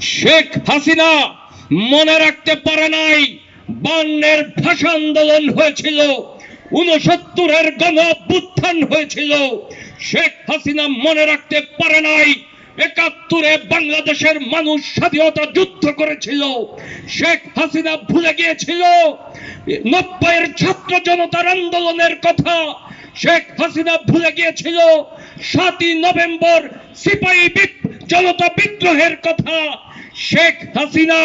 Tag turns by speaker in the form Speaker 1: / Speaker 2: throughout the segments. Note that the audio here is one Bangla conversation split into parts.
Speaker 1: শেখ হাসিনা মনে রাখতে পারে নাই, বান্নের ভাষা আন্দোলন হয়েছিল উনসত্তরের গণ অভ্যুত্থান হয়েছিল। শেখ হাসিনা মনে রাখতে পারে নাই, একাত্তরে বাংলাদেশের মানুষ স্বাধীনতা যুদ্ধ করেছিল। শেখ হাসিনা ভুলে গিয়েছিল, নব্বইয়ের ছাত্র জনতার আন্দোলনের কথা। শেখ হাসিনা ভুলে গিয়েছিল, সাতই নভেম্বর সিপাহী জনতা বিদ্রোহের কথা। শেখ হাসিনা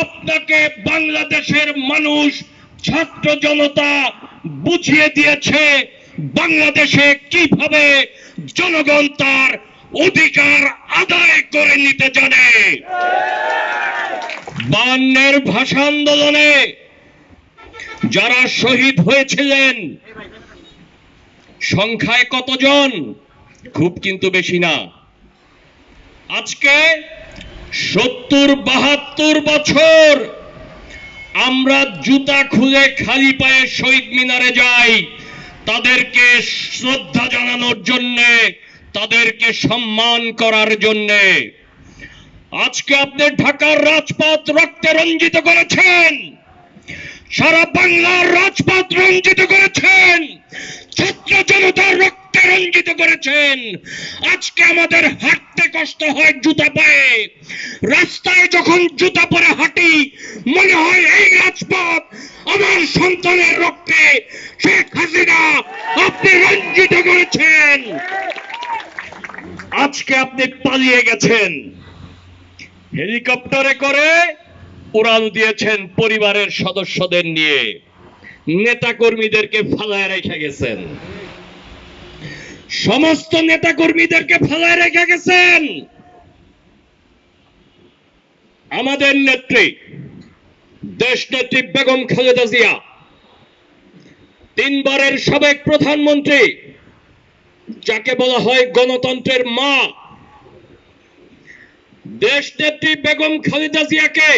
Speaker 1: আপনাকে বাংলাদেশের মানুষ, ছাত্র জনতা বুঝিয়ে দিয়েছে বাংলাদেশে কীভাবে জনগণ তার অধিকার আদায় করে নিতে জানে। বান্নের ভাষা আন্দোলনে যারা শহীদ হয়েছিলেন, সংখ্যায় কতজন? খুব কিন্তু বেশি না। আজকে সত্তর, বাহাত্তর বছর আমরা জুতা খুলে খালি পায়ে শহীদ মিনারে যাই। তাদেরকে শ্রদ্ধা জানানোর জন্যে, তাদেরকে সম্মান করার জন্যে। আজকে আপনি ঢাকার রাজপথ রক্তে রঞ্জিত করেছেন। সারা বাংলার রাজপথ রঞ্জিত করেছেন। ছাত্র জনতার রক্তে রঞ্জিত করেছেন। আজকে আমাদের হাঁটতে কষ্ট হয়, জুতা পায়ে। রাস্তায় যখন জুতা পরে হাঁটি, মনে হয় এই রাজপথ আমার সন্তানের রক্তে শেখ হাসিনা আপনি রঞ্জিত করেছেন। আজকে আপনি পালিয়ে গেছেন। হেলিকপ্টারে করে উড়াল দিয়েছেন পরিবারের সদস্যদের নিয়ে। নেতা কর্মীদেরকে ফালায় রেখে গেছেন। সমস্ত নেতা কর্মীদেরকে ফালায় রেখে গেছেন। আমাদের নেত্রী দেশ নেত্রী বেগম খালেদা জিয়া, তিনবারের সাবেক প্রধানমন্ত্রী, যাকে বলা হয় গণতন্ত্রের মা। দেশ নেত্রী বেগম খালেদা জিয়াকে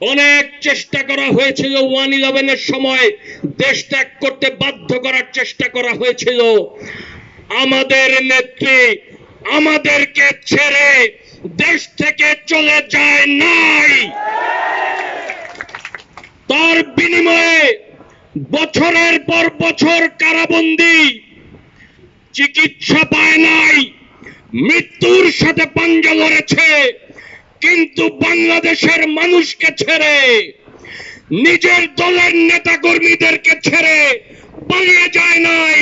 Speaker 1: অনেক চেষ্টা করা হয়েছিল ওয়ান ইলেভেনের সময়। দেশ ত্যাগ করতে বাধ্য করার চেষ্টা করা হয়েছিল। আমাদের নেত্রী আমাদেরকে ছেড়ে দেশ থেকে চলে যায় নাই। তার বিনিময়ে বছরের পর বছর কারাবন্দি, চিকিৎসা পায় নাই, মৃত্যুর সাথে পাঞ্জা লড়েছে। কিন্তু বাংলাদেশের মানুষকে ছেড়ে, নিজের দলের নেতা কর্মীদেরকে ছেড়ে পালিয়ে যায় নাই।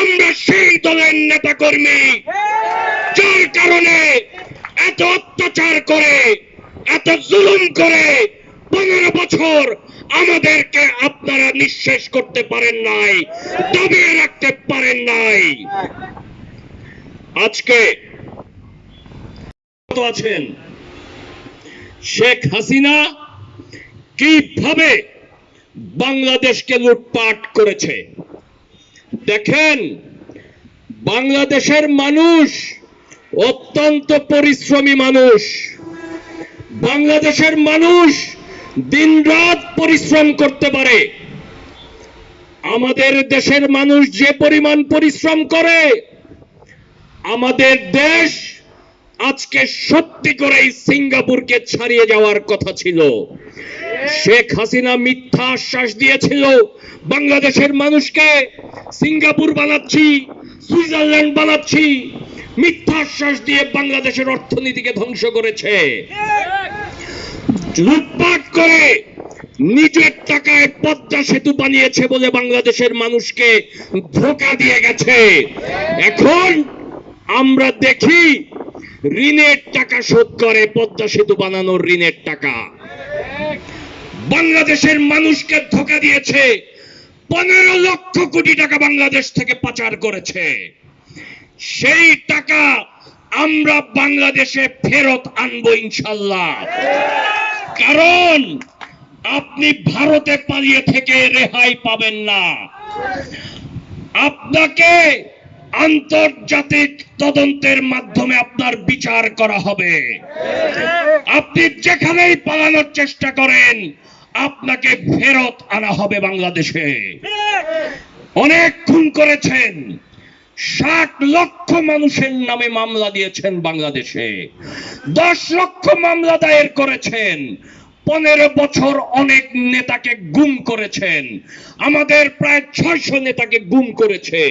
Speaker 1: আমরা সেই দলের নেতা কর্মী যার কারণে এত অত্যাচার করে, এত জুলুম করে পনেরো বছর আমাদেরকে আপনারা নিঃশেষ করতে পারেন নাই, দবিয়ে রাখতে পারেন নাই। আজকে আছেন। শেখ হাসিনা কীভাবে বাংলাদেশকে লুটপাট করেছে? দেখেন, বাংলাদেশের মানুষ অত্যন্ত পরিশ্রমী মানুষ। বাংলাদেশের মানুষ দিনরাত পরিশ্রম করতে পারে। আমাদের দেশের মানুষ যে পরিমাণ পরিশ্রম করে, আমাদের দেশ আজকে সত্যি করেই সিঙ্গাপুরকে ছাড়িয়ে যাওয়ার কথা ছিল। শেখ হাসিনা মিথ্যা আশ্বাস দিয়েছিল, বাংলাদেশের মানুষকে সিঙ্গাপুর বানাচ্ছি, সুইজারল্যান্ড বানাচ্ছি, মিথ্যা আশ্বাস দিয়ে বাংলাদেশের অর্থনীতিকে ধ্বংস করেছে। লুটপাট করে নিজের টাকায় পদ্মা সেতু বানিয়েছে বলে বাংলাদেশের মানুষকে ধোকা দিয়ে গেছে। এখন আমরা দেখি ঋণের টাকা শোধ করে, পদ্মা সেতু বানানোর ঋণের টাকা। বাংলাদেশের মানুষকে ধোকা দিয়েছে, পনেরো লক্ষ কোটি টাকা বাংলাদেশ থেকে পাচার করেছে। সেই টাকা আমরা বাংলাদেশে ফেরত আনব ইনশাল্লাহ। কারণ আপনি ভারতে পালিয়ে থেকে রেহাই পাবেন না। আপনাকে আন্তর্জাতিক তদন্তের মাধ্যমে আপনার বিচার করা হবে। আপনি যেখানেই পালানোর চেষ্টা করেন, আপনাকে ফেরত আনা হবে বাংলাদেশে। অনেক খুন করেছেন, ষাট লক্ষ মানুষের নামে মামলা দিয়েছেন বাংলাদেশে। দশ লক্ষ মামলা দায়ের করেছেন পনেরো বছর অনেক নেতাকে গুম করেছেন। আমাদের প্রায় ছয়শো নেতাকে গুম করেছে,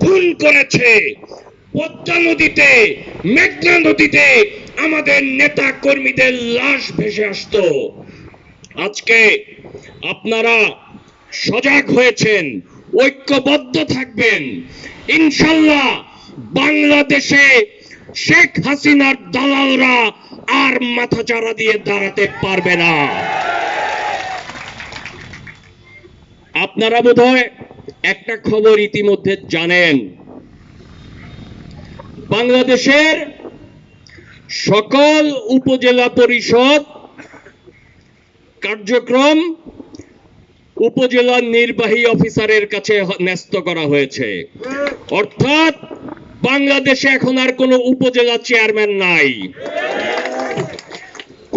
Speaker 1: খুন করেছে। পদ্মা নদীতে, মেঘনা নদীতে আমাদের নেতা কর্মীদের লাশ ভেসে আসতো। আজকে আপনারা সজাগ হয়েছেন, ঐক্যবদ্ধ থাকবেন। ইনশাল্লাহ বাংলাদেশে শেখ হাসিনার দালালরা আর মাথা চারা দিয়ে দাঁড়াতে পারবে না। আপনারা বোধহয় একটা খবর ইতিমধ্যে জানেন। বাংলাদেশের সকল উপজেলা পরিষদ কার্যক্রম উপজেলা নির্বাহী অফিসারের কাছে ন্যস্ত করা হয়েছে। অর্থাৎ বাংলাদেশে এখন আর কোনো উপজেলা চেয়ারম্যান নাই।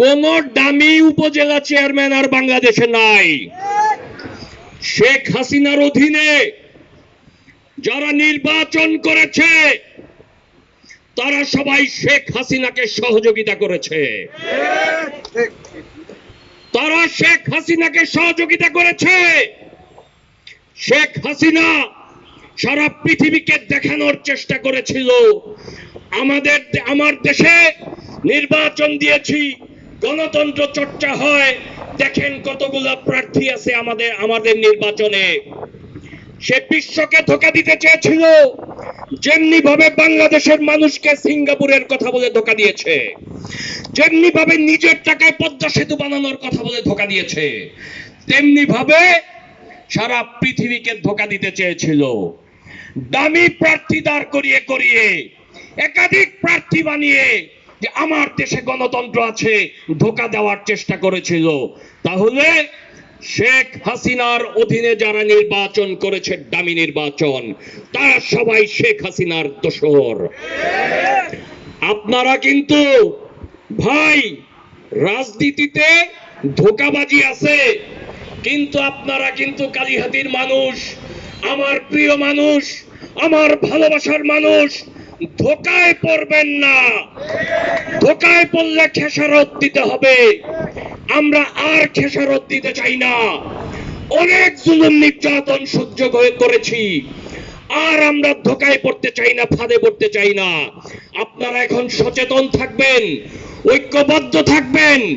Speaker 1: কোন দামি উপজেলা চেয়ারম্যান আর বাংলাদেশে নাই। শেখ হাসিনার অধীনে যারা নির্বাচন করেছে, তারা সবাই শেখ হাসিনাকে সহযোগিতা করেছে। তারা শেখ হাসিনাকে সহযোগিতা করেছে। শেখ হাসিনা সারা পৃথিবীকে দেখানোর চেষ্টা করেছিল। আমাদের আমার দেশে নির্বাচন দিয়েছি। গণতন্ত্র চর্চা হয়। দেখেন কতগুলা প্রার্থী আছে আমাদের আমাদের নির্বাচনে। সে বিশ্বকে ধোকা দিতে চেয়েছিল। যেমনি ভাবে বাংলাদেশের মানুষকে সিঙ্গাপুরের কথা বলে ধোকা দিয়েছে যেমনি ভাবে নিজের টাকায় পদ্মা সেতু বানানোর কথা বলে ধোকা দিয়েছে তেমনি ভাবে সারা পৃথিবীকে ধোকা দিতে চেয়েছিল। দামি প্রার্থী দাঁড় করিয়ে করিয়ে, একাধিক প্রার্থী বানিয়ে যে আমার দেশে গণতন্ত্র আছে, ধোকা দেওয়ার চেষ্টা করেছিল। তাহলে শেখ হাসিনার অধীনে যারা নির্বাচন করেছে, দামি নির্বাচন, তারা সবাই শেখ হাসিনার দোসর আপনারা কিন্তু, ভাই, রাজনীতিতে ধোকাবাজি আছে, কিন্তু আপনারা কিন্তু কালীহাতির মানুষ, আমার প্রিয় মানুষ, আমার ভালোবাসার মানুষ ধোকায় পড়বেন না। ধোকায় পড়লে খেসারত দিতে হবে। আমরা আর খেসারত দিতে চাই না। অনেক জুলুম নির্যাতন সহ্য করেছি। আর আমরা ধোকায় পড়তে চাই না, ফাঁদে পড়তে চাই না। আপনারা এখন সচেতন থাকবেন, ঐক্যবদ্ধ থাকবেন